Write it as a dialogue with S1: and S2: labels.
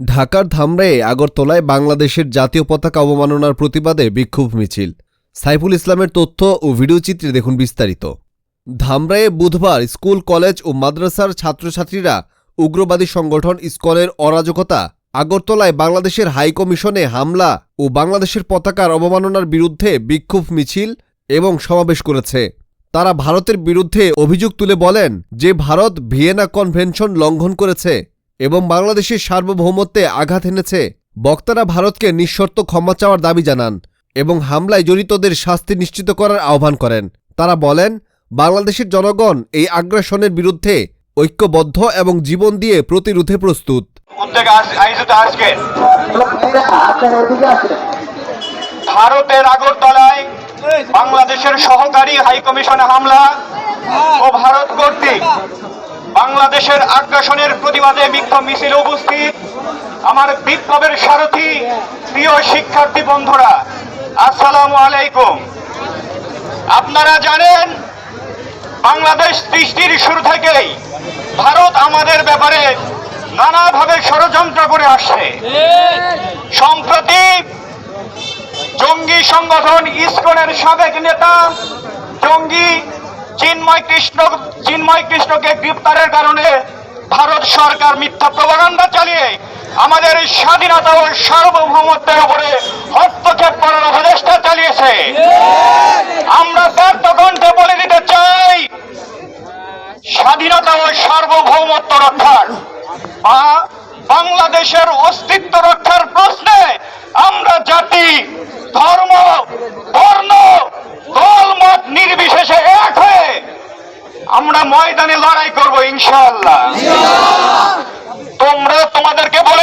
S1: ঢাকার ধামরায়ে আগরতলায় বাংলাদেশের জাতীয় পতাকা অবমাননার প্রতিবাদে বিক্ষোভ মিছিল। সাইফুল ইসলামের তথ্য ও ভিডিওচিত্রে দেখুন বিস্তারিত। ধামরায়ে বুধবার স্কুল, কলেজ ও মাদ্রাসার ছাত্রছাত্রীরা উগ্রবাদী সংগঠন স্কলের অরাজকতা, আগরতলায় বাংলাদেশের হাইকমিশনে হামলা ও বাংলাদেশের পতাকার অবমাননার বিরুদ্ধে বিক্ষোভ মিছিল এবং সমাবেশ করেছে। তারা ভারতের বিরুদ্ধে অভিযোগ তুলে বলেন যে ভারত ভিয়েনা কনভেনশন লঙ্ঘন করেছে। এবং বাংলাদেশের সার্বভৌমত্বে আঘাত এনেছে। বক্তারা ভারতকে নিঃশর্ত ক্ষমা চাওয়ার দাবি জানান এবং হামলায় জড়িতদের শাস্তি নিশ্চিত করার আহ্বান করেন। তারা বলেন, বাংলাদেশের জনগণ এই আগ্রাসনের বিরুদ্ধে ঐক্যবদ্ধ এবং জীবন দিয়ে প্রতিরোধে প্রস্তুত।
S2: ভারতের আগরতলায় বাংলাদেশের সহকারী হাই কমিশনে হামলা ও ভারত কর্তৃক বাংলাদেশের আগ্রাসনের প্রতিবাদে বিক্ষোভ মিছিল উপস্থিত আমার বিপ্লবের সারথী প্রিয় শিক্ষার্থী বন্ধুরা, আসসালামু আলাইকুম। আপনারা জানেন, বাংলাদেশ সৃষ্টির শুরু থেকেই ভারত আমাদের ব্যাপারে নানাভাবে ষড়যন্ত্র করে আসছে। সম্প্রতি জঙ্গি সংগঠন ইসকনের সাবেক নেতা জঙ্গি চিন্ময় কৃষ্ণ, চিন্ময় কৃষ্ণকে গ্রেপ্তারের কারণে ভারত সরকার মিথ্যা প্রবাগান্ডা চালিয়ে আমাদের স্বাধীনতা ও সার্বভৌমত্বের উপরে হস্তক্ষেপ করার অপচেষ্টা চালিয়েছে। আমরা ব্যর্থ কণ্ঠে বলে দিতে চাই, স্বাধীনতা ও সার্বভৌমত্ব রক্ষার বা বাংলাদেশের অস্তিত্ব রক্ষার প্রশ্নে আমরা জাতি, ধর্ম আমরা ময়দানে লড়াই করব ইনশাআল্লাহ। তোমরা তোমাদেরকে বলে